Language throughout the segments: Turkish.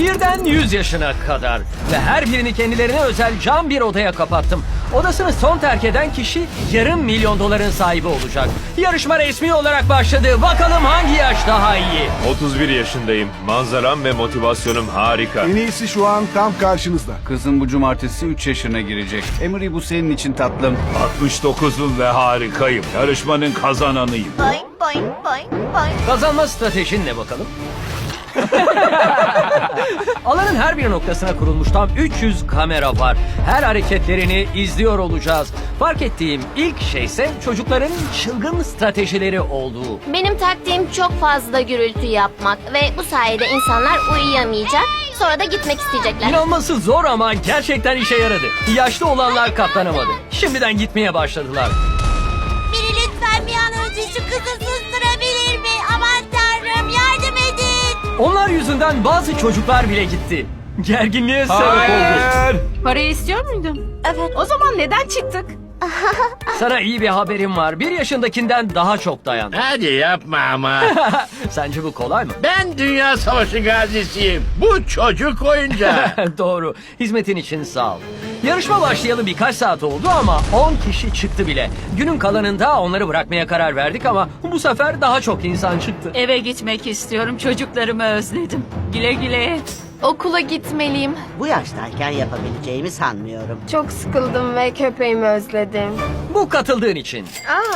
Birden 100 yaşına kadar. Ve her birini kendilerine özel cam bir odaya kapattım. Odasını son terk eden kişi yarım milyon doların sahibi olacak. Yarışma resmi olarak başladı. Bakalım hangi yaş daha iyi? 31 yaşındayım. Manzaram ve motivasyonum harika. En iyisi şu an tam karşınızda. Kızım bu cumartesi 3 yaşına girecek. Emery bu senin için tatlım. 69'um ve harikayım. Yarışmanın kazananıyım. Boing boing boing boing. Kazanma stratejin ne bakalım? Alanın her bir noktasına kurulmuş tam 300 kamera var. Her hareketlerini izliyor olacağız. Fark ettiğim ilk şey ise çocukların çılgın stratejileri olduğu. Benim taktiğim çok fazla gürültü yapmak ve bu sayede insanlar uyuyamayacak. Sonra da gitmek isteyecekler. İnanması zor ama gerçekten işe yaradı. Yaşlı olanlar katlanamadı. Şimdiden gitmeye başladılar. Biri lütfen bir an önce şu kızı Onlar yüzünden bazı çocuklar bile gitti. Gerginliğe sebep oldu. Parayı istiyor muydun? Evet. O zaman neden çıktık? Sana iyi bir haberim var. Bir yaşındakinden daha çok dayan. Hadi yapma ama. Sence bu kolay mı? Ben Dünya Savaşı gazisiyim. Bu çocuk oyuncağı. Doğru. Hizmetin için sağ ol. Yarışma başlayalı birkaç saat oldu ama 10 kişi çıktı bile. Günün kalanında onları bırakmaya karar verdik ama bu sefer daha çok insan çıktı. Eve gitmek istiyorum. Çocuklarımı özledim. Güle güle. Okula gitmeliyim. Bu yaştayken yapabileceğimi sanmıyorum. Çok sıkıldım ve köpeğimi özledim. Bu katıldığın için.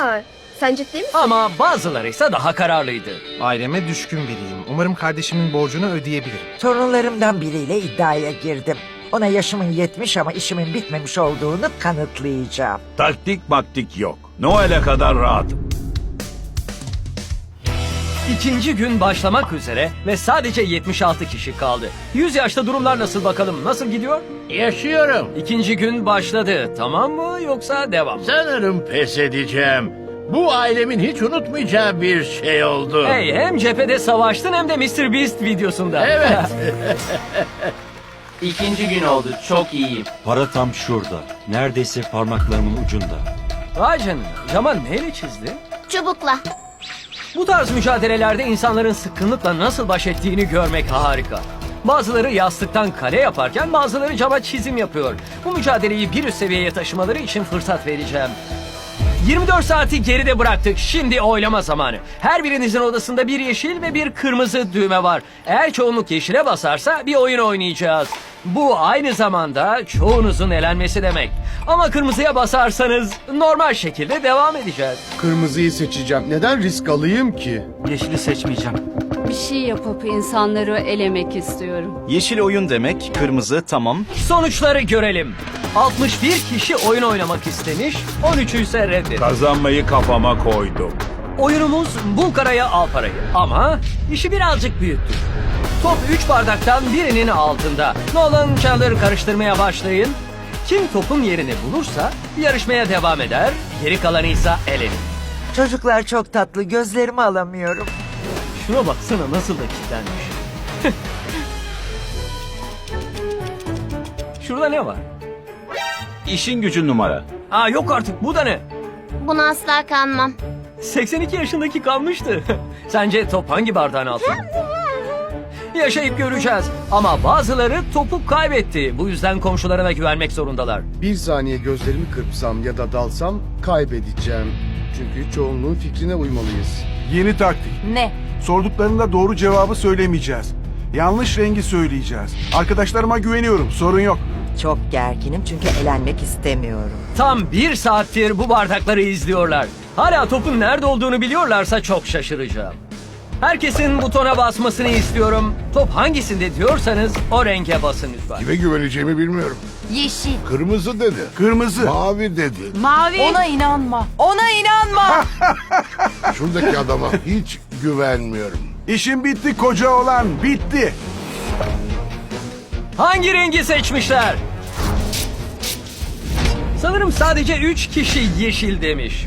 Aa, sen ciddi misin? Ama bazıları ise daha kararlıydı. Aileme düşkün biriyim. Umarım kardeşimin borcunu ödeyebilirim. Torunlarımdan biriyle iddiaya girdim. Ona yaşımın yetmiş ama işimin bitmemiş olduğunu kanıtlayacağım. Taktik maktik yok. Noel'e kadar rahatım. İkinci gün başlamak üzere ve sadece 76 kişi kaldı. 100 yaşta durumlar nasıl bakalım? Nasıl gidiyor? Yaşıyorum. İkinci gün başladı. Tamam mı yoksa devam mı? Sanırım pes edeceğim. Bu ailemin hiç unutmayacağı bir şey oldu. Hey hem cephede savaştın hem de Mr. Beast videosunda. Evet. İkinci gün oldu. Çok iyiyim. Para tam şurada. Neredeyse parmaklarımın ucunda. Vay canına. Cama neyle çizdi? Çubukla. Bu tarz mücadelelerde insanların sıkkınlıkla nasıl baş ettiğini görmek harika. Bazıları yastıktan kale yaparken bazıları cama çizim yapıyor. Bu mücadeleyi bir üst seviyeye taşımaları için fırsat vereceğim. 24 saati geride bıraktık. Şimdi oylama zamanı. Her birinizin odasında bir yeşil ve bir kırmızı düğme var. Eğer çoğunluk yeşile basarsa bir oyun oynayacağız. Bu aynı zamanda çoğunuzun elenmesi demek. Ama kırmızıya basarsanız normal şekilde devam edeceğiz. Kırmızıyı seçeceğim. Neden risk alayım ki? Yeşili seçmeyeceğim. Bir şey yapıp insanları elemek istiyorum. Yeşil oyun demek, kırmızı tamam. Sonuçları görelim. 61 kişi oyun oynamak istemiş, 13'ü ise reddetmiş. Kazanmayı kafama koydum. Oyunumuz bul karaya al parayı ama işi birazcık büyüttük. Top 3 bardaktan birinin altında. Nolan Chandler karıştırmaya başlayın. Kim topun yerini bulursa yarışmaya devam eder, geri kalanı ise elenir. Çocuklar çok tatlı, gözlerimi alamıyorum. Şuna baksana nasıl da kilitlenmiş. Şurada ne var? İşin gücün numara. Aa yok artık bu da ne? Buna asla kanmam. 82 yaşındaki kalmıştı. Sence top hangi bardağın altında? Yaşayıp göreceğiz. Ama bazıları topu kaybetti. Bu yüzden komşularına güvenmek zorundalar. Bir saniye gözlerimi kırpsam ya da dalsam kaybedeceğim. Çünkü çoğunluğun fikrine uymalıyız. Yeni taktik. Ne? Sorduklarında doğru cevabı söylemeyeceğiz. Yanlış rengi söyleyeceğiz. Arkadaşlarıma güveniyorum. Sorun yok. Çok gerginim çünkü elenmek istemiyorum. Tam bir saattir bu bardakları izliyorlar. Hala topun nerede olduğunu biliyorlarsa çok şaşıracağım. Herkesin butona basmasını istiyorum. Top hangisinde diyorsanız o renge basın lütfen. Kime güveneceğimi bilmiyorum. Yeşil. Kırmızı dedi. Kırmızı. Mavi dedi. Mavi. Ona inanma. Ona inanma. Şuradaki adama hiç güvenmiyorum. İşim bitti koca olan. Bitti. Hangi rengi seçmişler? Sanırım sadece 3 kişi yeşil demiş.